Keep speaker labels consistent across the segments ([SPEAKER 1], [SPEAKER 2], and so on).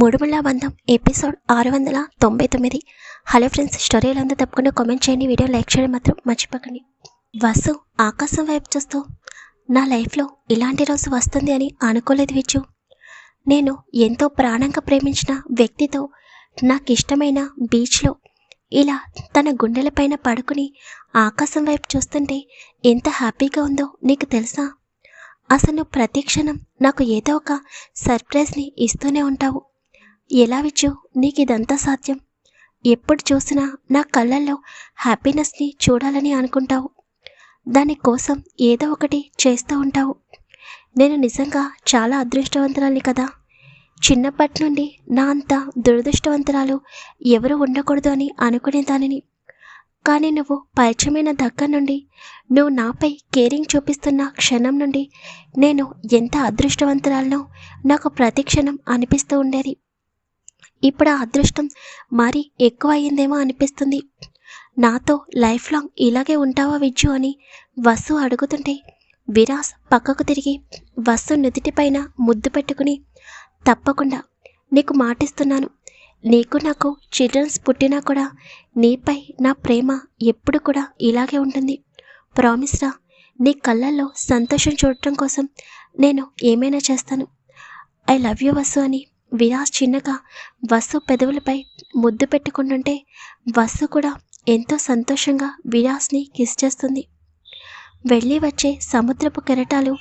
[SPEAKER 1] మూడుముళ్ళ బంధం ఎపిసోడ్ ఆరు వందల తొంభై తొమ్మిది హలో ఫ్రెండ్స్ స్టోరీలంతా తప్పకుండా కామెంట్ చేయండి వీడియో లైక్ చేయడం మాత్రం మర్చిపోకండి. వసు ఆకాశం వైపు చూస్తూ నా లైఫ్లో ఇలాంటి రోజు వస్తుంది అని అనుకోలేదు విచ్చు నేను ఎంతో ప్రాణంగా ప్రేమించిన వ్యక్తితో నాకు ఇష్టమైన బీచ్లో ఇలా తన గుండెలపైన పడుకుని ఆకాశం వైపు చూస్తుంటే ఎంత హ్యాపీగా ఉందో నీకు తెలుసా? అసలు ప్రతి క్షణం నాకు ఏదో ఒక సర్ప్రైజ్ని ఇస్తూనే ఉంటావు. ఎలా విచ్చు? నీకు ఇదంతా సాధ్యం. ఎప్పుడు చూసినా నా కళ్ళల్లో హ్యాపీనెస్ని చూడాలని అనుకుంటావు. దానికోసం ఏదో ఒకటి చేస్తూ ఉంటావు. నేను నిజంగా చాలా అదృష్టవంతురాలి కదా. చిన్నప్పటి నుండి నా అంత దురదృష్టవంతురాలు ఎవరు ఉండకూడదు అని అనుకునే దానిని. కానీ నువ్వు పరిచయమైన దగ్గర నుండి నువ్వు నాపై కేరింగ్ చూపిస్తున్న క్షణం నుండి నేను ఎంత అదృష్టవంతురాలనో నాకు ప్రతి క్షణం అనిపిస్తూ ఉండేది. ఇప్పుడు ఆ అదృష్టం మరీ ఎక్కువ అయ్యిందేమో అనిపిస్తుంది. నాతో లైఫ్ లాంగ్ ఇలాగే ఉంటావా విజ్జు అని వసు అడుగుతుంటే విరాస్ పక్కకు తిరిగి వసు నుదుటిపైన ముద్దు పెట్టుకుని తప్పకుండా నీకు మాటిస్తున్నాను. నీకు నాకు చిల్డ్రన్స్ పుట్టినా కూడా నీపై నా ప్రేమ ఎప్పుడు కూడా ఇలాగే ఉంటుంది. ప్రామిస్ రా నీ కళ్ళల్లో సంతోషం చూడటం కోసం నేను ఏమైనా చేస్తాను. ఐ లవ్ యూ వసు అని విరాస్ చిన్నగా వసు పెదవులపై ముద్దు పెట్టుకుంటుంటే వసు కూడా ఎంతో సంతోషంగా విరాస్ని కిస్ చేస్తుంది. వెళ్ళి వచ్చే సముద్రపు కెరటాలు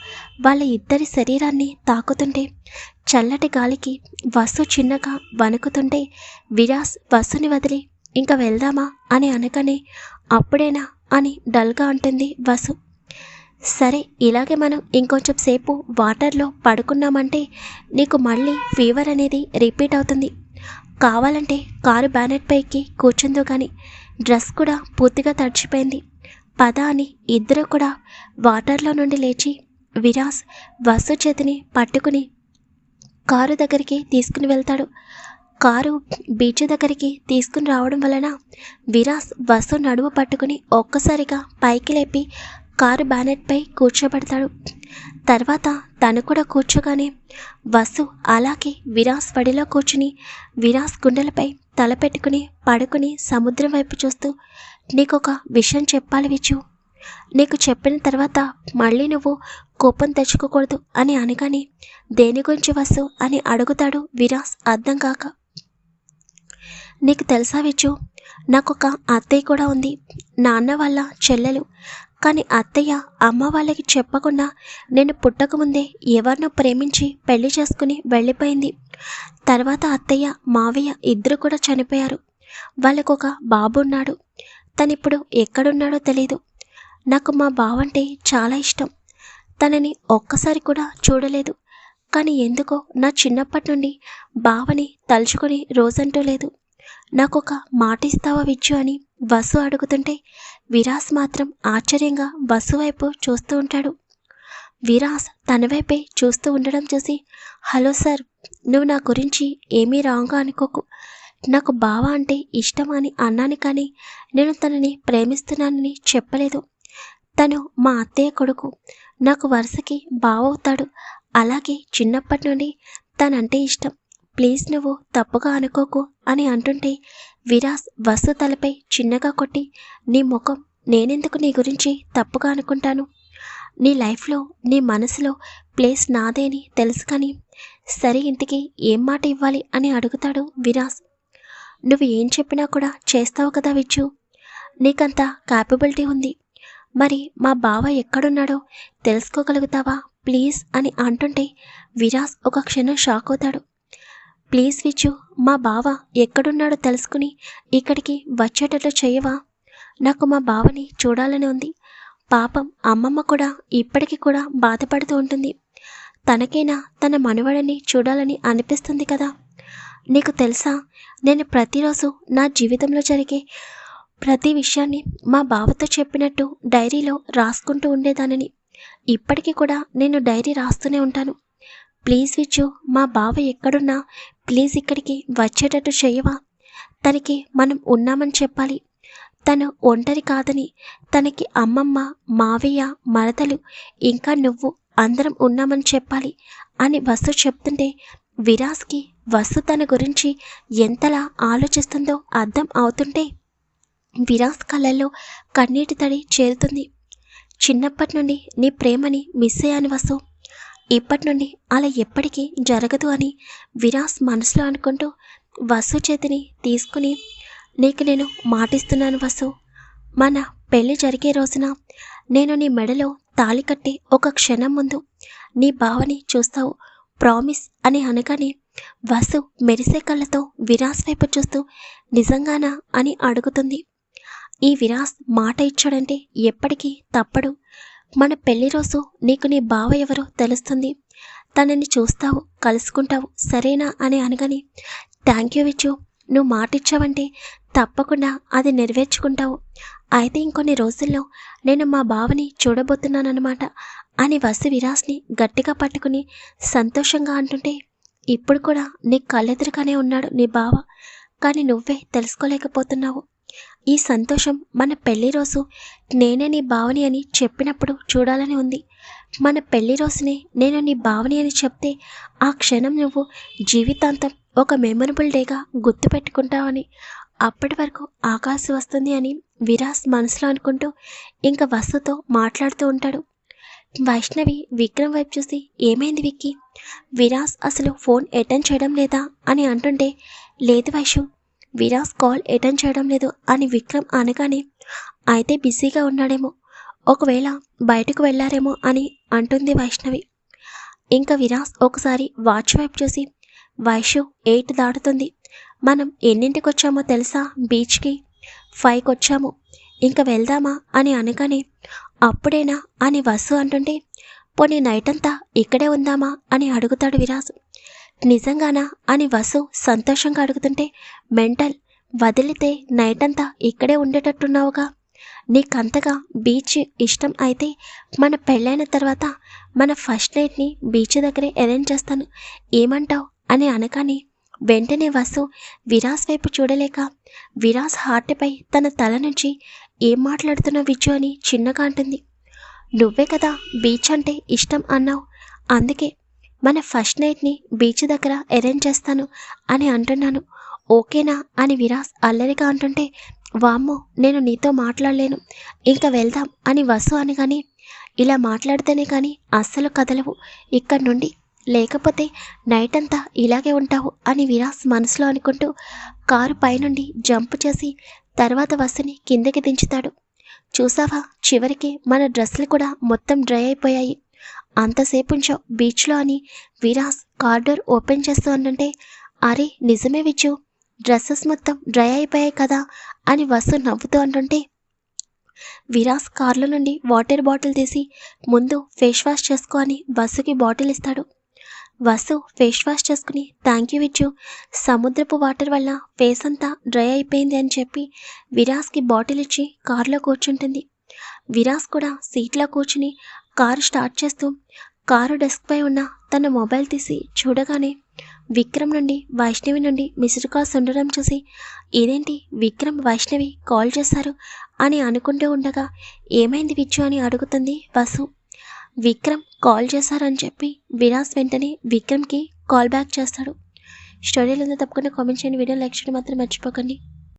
[SPEAKER 1] వాళ్ళ ఇద్దరి శరీరాన్ని తాకుతుంటే చల్లటి గాలికి వసు చిన్నగా వణుకుతుంటే విరాస్ వసుని వదిలి ఇంకా వెళ్దామా? అని అనగానే అప్పుడేనా? అని డల్గా అంటుంది వసు. సరే ఇలాగే మనం ఇంకొంచెం సేపు వాటర్లో పడుకున్నామంటే నీకు మళ్ళీ ఫీవర్ అనేది రిపీట్ అవుతుంది. కావాలంటే కారు బ్యానెట్ పైకి కూర్చుందో కానీ డ్రెస్ కూడా పూర్తిగా తడిచిపోయింది. పద అని ఇద్దరు కూడా వాటర్లో నుండి లేచి విరాస్ వసు చేతిని పట్టుకుని కారు దగ్గరికి తీసుకుని వెళ్తాడు. కారు బీచ్ దగ్గరికి తీసుకుని రావడం వలన విరాస్ వసు నడుము పట్టుకుని ఒక్కసారిగా పైకి లేపి కారు బ్యానెట్పై కూర్చోబెడతాడు. తర్వాత తను కూడా కూర్చోగానే వసు అలాగే విరాస్ వడిలో కూర్చుని విరాస్ గుండెలపై తల పెట్టుకుని పడుకుని సముద్రం వైపు చూస్తూ నీకొక విషయం చెప్పాలి విచ్చు. నీకు చెప్పిన తర్వాత మళ్ళీ నువ్వు కోపం తెచ్చుకోకూడదు అని అనగానే దేని గురించి వసు? అని అడుగుతాడు విరాస్ అర్థం కాక. నీకు తెలుసా విచ్చు నాకొక అత్తయ్య కూడా ఉంది. నాన్న వాళ్ళ చెల్లెలు. కానీ అత్తయ్య అమ్మ వాళ్ళకి చెప్పకుండా నేను పుట్టకముందే ఎవరినో ప్రేమించి పెళ్ళి చేసుకుని వెళ్ళిపోయింది. తర్వాత అత్తయ్య మావయ్య ఇద్దరు కూడా చనిపోయారు. వాళ్ళకు ఒక బాబు ఉన్నాడు. తనిప్పుడు ఎక్కడున్నాడో తెలీదు. నాకు మా బావంటే చాలా ఇష్టం. తనని ఒక్కసారి కూడా చూడలేదు. కానీ ఎందుకో నా చిన్నప్పటి నుండి బావని తలుచుకొని రోజంటూ లేదు. నాకు ఒక మాట ఇస్తావా విచ్చు అని వసు అడుగుతుంటే విరాస్ మాత్రం ఆశ్చర్యంగా వసు వైపు చూస్తూ ఉంటాడు. విరాస్ తన వైపే చూస్తూ ఉండడం చూసి హలో సార్ నువ్వు నా గురించి ఏమీ రాంగా అనుకోకు. నాకు బావ అంటే ఇష్టం అని అన్నాను కానీ నేను తనని ప్రేమిస్తున్నానని చెప్పలేదు. తను మా అత్తయ్య కొడుకు. నాకు వరుసకి బావవుతాడు. అలాగే చిన్నప్పటి నుండి తనంటే ఇష్టం. ప్లీజ్ నువ్వు తప్పుగా అనుకోకు అని అంటుంటే విరాస్ వసు తలపై చిన్నగా కొట్టి నీ ముఖం నేనెందుకు నీ గురించి తప్పుగా అనుకుంటాను? నీ లైఫ్లో నీ మనసులో ప్లేస్ నాదేని తెలుసు కానీ సరే ఇంతకీ ఏం మాట ఇవ్వాలి అని అడుగుతాడు విరాస్. నువ్వు ఏం చెప్పినా కూడా చేస్తావు కదా విచ్చు? నీకంత క్యాపబిలిటీ ఉంది. మరి మా బావ ఎక్కడున్నాడో తెలుసుకోగలుగుతావా ప్లీజ్? అని అంటుంటే విరాస్ ఒక క్షణం షాక్ అవుతాడు. ప్లీజ్ విచ్చు మా బావ ఎక్కడున్నాడో తెలుసుకుని ఇక్కడికి వచ్చేటట్లు చేయవా? నాకు మా బావని చూడాలని ఉంది. పాపం అమ్మమ్మ కూడా ఇప్పటికీ కూడా బాధపడుతూ ఉంటుంది. తనకైనా తన మనవడని చూడాలని అనిపిస్తుంది కదా? నీకు తెలుసా నేను ప్రతిరోజు నా జీవితంలో జరిగే ప్రతి విషయాన్ని మా బావతో చెప్పినట్టు డైరీలో రాసుకుంటూ ఉండేదానని. ఇప్పటికీ కూడా నేను డైరీ రాస్తూనే ఉంటాను. ప్లీజ్ విచ్చు మా బావ ఎక్కడున్నా ప్లీజ్ ఇక్కడికి వచ్చేటట్టు చేయవా? తనకి మనం ఉన్నామని చెప్పాలి. తను ఒంటరి కాదని తనకి అమ్మమ్మ మావయ్య మరదలు ఇంకా నువ్వు అందరం ఉన్నామని చెప్పాలి అని వసు చెప్తుంటే విరాస్కి వసు తన గురించి ఎంతలా ఆలోచిస్తుందో అర్థం అవుతుంటే విరాస్ కళ్ళల్లో కన్నీటి తడి చేరుతుంది. చిన్నప్పటి నుండి నీ ప్రేమని మిస్ అయ్యాను వసు. ఇప్పటి నుండి అలా ఎప్పటికీ జరగదు అని విరాస్ మనసులో అనుకుంటూ వసు చేతిని తీసుకుని నీకు నేను మాటిస్తున్నాను వసు. మన పెళ్ళి జరిగే రోజున నేను నీ మెడలో తాళి కట్టి ఒక క్షణం ముందు నీ బావని చూస్తావు. ప్రామిస్ అని అనగానే వసు మెరిసే కళ్ళతో విరాస్ వైపు చూస్తూ నిజంగానా? అని అడుగుతుంది. ఈ విరాస్ మాట ఇచ్చాడంటే ఎప్పటికీ తప్పడు. మన పెళ్ళి రోజు నీకు నీ బావ ఎవరో తెలుస్తుంది. తనని చూస్తావు కలుసుకుంటావు సరేనా అని అనగాని థ్యాంక్ యూ విచ్చు నువ్వు మాట ఇచ్చావంటే తప్పకుండా అది నెరవేర్చుకుంటావు. అయితే ఇంకొన్ని రోజుల్లో నేను మా బావని చూడబోతున్నానన్నమాట అని వసి విరాస్ని గట్టిగా పట్టుకుని సంతోషంగా అంటుంటే ఇప్పుడు కూడా నీ కళ్ళెదురుగానే ఉన్నాడు నీ బావ. కానీ నువ్వే తెలుసుకోలేకపోతున్నావు. ఈ సంతోషం మన పెళ్ళి రోజు నేనే నీ బావని అని చెప్పినప్పుడు చూడాలని ఉంది. మన పెళ్ళి రోజునే నేను నీ బావని అని చెప్తే ఆ క్షణం నువ్వు జీవితాంతం ఒక మెమొరబుల్ డేగా గుర్తుపెట్టుకుంటావని అప్పటి వరకు ఆకాశం వస్తుంది అని విరాస్ మనసులో అనుకుంటూ ఇంకా వస్తుతో మాట్లాడుతూ ఉంటాడు. వైష్ణవి విక్రమ్ వైపు చూసి ఏమైంది విక్కి? విరాస్ అసలు ఫోన్ అటెండ్ చేయడం లేదా? అని అంటుంటే లేదు వైషు విరాస్ కాల్ అటెండ్ చేయడం లేదు అని విక్రమ్ అనగానే అయితే బిజీగా ఉన్నాడేమో. ఒకవేళ బయటకు వెళ్ళారేమో అని అంటుంది వైష్ణవి. ఇంకా విరాస్ ఒకసారి వాచ్ వైపు చూసి వైషు ఎయిట్ దాటుతుంది. మనం ఎన్నింటికి వచ్చామో తెలుసా? బీచ్కి. ఫైవ్కి వచ్చాము ఇంకా వెళ్దామా? అని అనగానే అప్పుడేనా? అని వసు అంటుంటే పోనీ నైట్ అంతా ఇక్కడే ఉందామా? అని అడుగుతాడు విరాస్. నిజంగానా అని వసు సంతోషంగా అడుగుతుంటే మెంటల్ వదిలితే నైట్ అంతా ఇక్కడే ఉండేటట్టున్నావుగా. నీకంతగా బీచ్ ఇష్టం అయితే మన పెళ్ళైన తర్వాత మన ఫస్ట్ నైట్ని బీచ్ దగ్గరే అరేంజ్ చేస్తాను. ఏమంటావు? అని అనగానే వెంటనే వసు విరాస్ వైపు చూడలేక విరాస్ హార్ట్పై తన తల నుంచి ఏం మాట్లాడుతున్నావు విజ్జు అని చిన్నగా అంటుంది. నువ్వే కదా బీచ్ అంటే ఇష్టం అన్నావు. అందుకే మన ఫస్ట్ నైట్ని బీచ్ దగ్గర అరేంజ్ చేస్తాను అని అంటున్నాను. ఓకేనా? అని విరాస్ అల్లరిగా అంటుంటే వామ్మో నేను నీతో మాట్లాడలేను. ఇంకా వెళ్దాం అని వసు కానీ ఇలా మాట్లాడితేనే కానీ అస్సలు కదలవు. ఇక్కడి నుండి లేకపోతే నైట్ అంతా ఇలాగే ఉంటావు అని విరాస్ మనసులో అనుకుంటూ కారు పైనుండి జంప్ చేసి తర్వాత వసుని కిందకి దించుతాడు. చూసావా? చివరికి మన డ్రెస్సులు కూడా మొత్తం డ్రై అయిపోయాయి. అంతసేపు ఉంచావు బీచ్లో అని విరాస్ కార్డర్ ఓపెన్ చేస్తూ ఉంటుంటే అరే నిజమే విచ్చు డ్రెస్సెస్ మొత్తం డ్రై అయిపోయాయి కదా అని వసు నవ్వుతూ అంటుంటే విరాస్ కార్లో నుండి వాటర్ బాటిల్ తీసి ముందు ఫేస్ వాష్ చేసుకో అని వసుకి బాటిల్ ఇస్తాడు. వసు ఫేస్ వాష్ చేసుకుని థ్యాంక్ యూ విచ్చు సముద్రపు వాటర్ వల్ల ఫేస్ అంతా డ్రై అయిపోయింది అని చెప్పి విరాస్కి బాటిల్ ఇచ్చి కారులో కూర్చుంటుంది. విరాస్ కూడా సీట్లో కూర్చుని కారు స్టార్ట్ చేస్తూ కారు డెస్క్పై ఉన్న తన మొబైల్ తీసి చూడగానే విక్రమ్ నుండి వైష్ణవి నుండి మిస్డ్ కాల్స్ ఉండడం చూసి ఇదేంటి విక్రమ్ వైష్ణవి కాల్ చేశారు అని అనుకుంటూ ఉండగా ఏమైంది విచ్చు? అని అడుగుతుంది వసు. విక్రమ్ కాల్ చేశారని చెప్పి విలాస్ వెంటనే విక్రమ్కి కాల్ బ్యాక్ చేస్తాడు. స్టోరీలో తప్పకుండా కామెంట్ చేయండి. వీడియో లైక్ చేయడం మాత్రం మర్చిపోకండి.